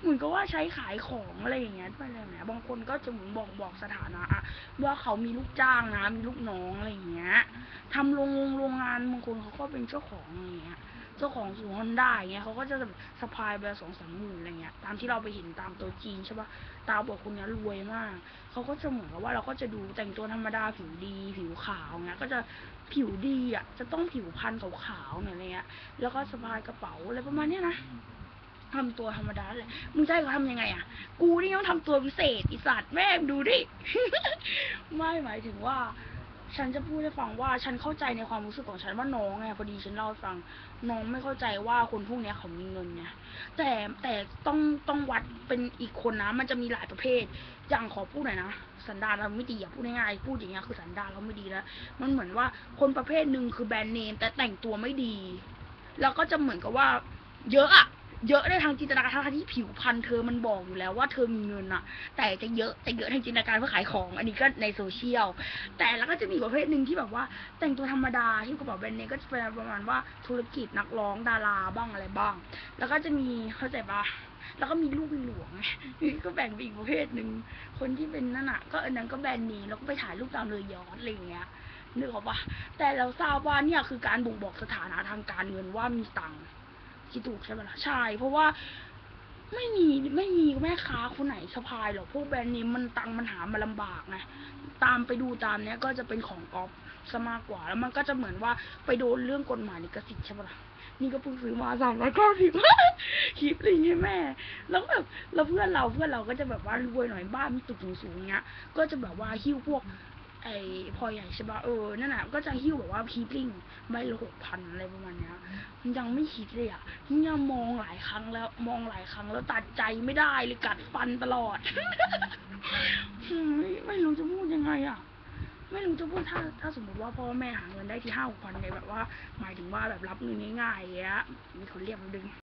เหมือนกับว่าใช้ขายของอะไรอย่างเงี้ยไปเลยนะบางคนก็จะเหมือนบอกบอกสถานะอะว่าเขามีลูกจ้างนะมีลูกน้องอะไรอย่างเงี้ยทำโรงโรงงานบางคนเขาก็เป็นเจ้าของอะไรอย่างเงี้ยเจ้าของศูนย์ฮอนด้าอย่างเงี้ยเขาก็จะแบบสะพายไปสองสามหมื่นอะไรเงี้ย ตามที่เราไปเห็นตามตัวจีนใช่ปะตาบอกคนนี้รวยมาก เขาก็จะเหมือนกับว่าเราก็จะดูแต่งตัวธรรมดาผิวดี ผิวขาวเงี้ย ก็จะผิวดีอะ จะต้องผิวพรรณขาวๆเนี่ยอะไรเงี้ย แล้วก็สะพายกระเป๋าอะไรประมาณเนี้ยนะ ทำตัวธรรมดาเลยมึงจะให้เขาทำยังไงอะ กูนี่ต้องทำตัวพิเศษอีสัตว์แม่งดูดิ ไม่หมายถึงว่า ฉันจะพูดให้ฟังว่าฉันเข้าใจในความรู้สึกของฉันว่าน้องไงพอดีฉันเล่าให้ฟัง น้องไม่เข้าใจว่าคนพวกเนี้ยเขามีเงินไงแต่แต่ต้องต้องวัดเป็นอีกคนนะ มันจะมีหลายประเภท อย่างขอพูดหน่อยนะสันดานเราไม่ดีอะพูดง่ายๆพูดอย่างเงี้ยคือสันดานเราไม่ดีแล้วมันเหมือนว่าคนประเภทหนึ่งคือแบรนด์เนมแต่แต่งตัวไม่ดี แล้วก็จะเหมือนกับว่า เยอะอะ เยอะในทางจินตนาการทั้งที่ผิวพรรณเธอมันบอกอยู่แล้วว่าเธอมีเงินอะแต่จะเยอะแต่เยอะทางจินตนาการเพื่อขายของ อันนี้ก็ในโซเชียล แต่แล้วก็จะมีประเภทหนึ่งที่แบบว่า แต่งตัวธรรมดาที่กระเป๋าแบรนด์เนมก็จะเป็นประมาณว่าธุรกิจนักร้องดาราบ้างอะไรบ้าง แล้วก็จะมีเข้าใจปะแล้วก็มีลูกหลวงก็แบ่งไปอีกประเภทหนึ่งคนที่เป็นนั่นอะก็อันนั้นก็แบรนด์เนมแล้วก็ไปถ่ายรูปตามเรือยอชต์อะไรอย่างเงี้ยนึกออกปะแต่เราทราบว่าเนี่ยคือการบ่งบอกสถานะทางการเงินว่ามีตังค์ คิดถูกใช่ไหมล่ะใช่ เพราะว่าไม่มีไม่มีแม่ค้าคนไหนสะพายหรอกพวกแบรนด์เนมมันตังมันหามาลำบากไงตามไปดูตามเนี้ยก็จะเป็นของก๊อฟซะมากกว่า แล้วมันก็จะเหมือนว่าไปโดนเรื่องกฎหมายลิขสิทธิ์ใช่ปะล่ะนี่ก็เพิ่งซื้อมาสามร้อยเก้าสิบคลิปลิงให้แม่ แล้วแบบแล้วเพื่อนเราเพื่อนเราก็จะแบบว่ารวยหน่อยบ้านมีตึกสูงๆเงี้ย ก็จะแบบว่าหิ้วพวก ไอ้พอยใหญ่ใช่ปะเออ นั่นน่ะ ก็จะหิ้วแบบว่าคลิปลิงใบละหกพันอะไรประมาณเนี้ยยังไม่คิดเลยอะยังมองหลายครั้งแล้วมองหลายครั้งแล้วตัดใจไม่ได้เลยกัดฟันตลอด ไม่ไม่รู้จะพูดยังไงอะไม่รู้จะพูดถ้าถ้าสมมติว่าพ่อแม่หาเงินได้ที่ห้าหกพันเนี่ยแบบว่า หมายถึงว่าแบบรับเงินง่ายๆอย่างเงี้ยมีคนเรียกมาดึง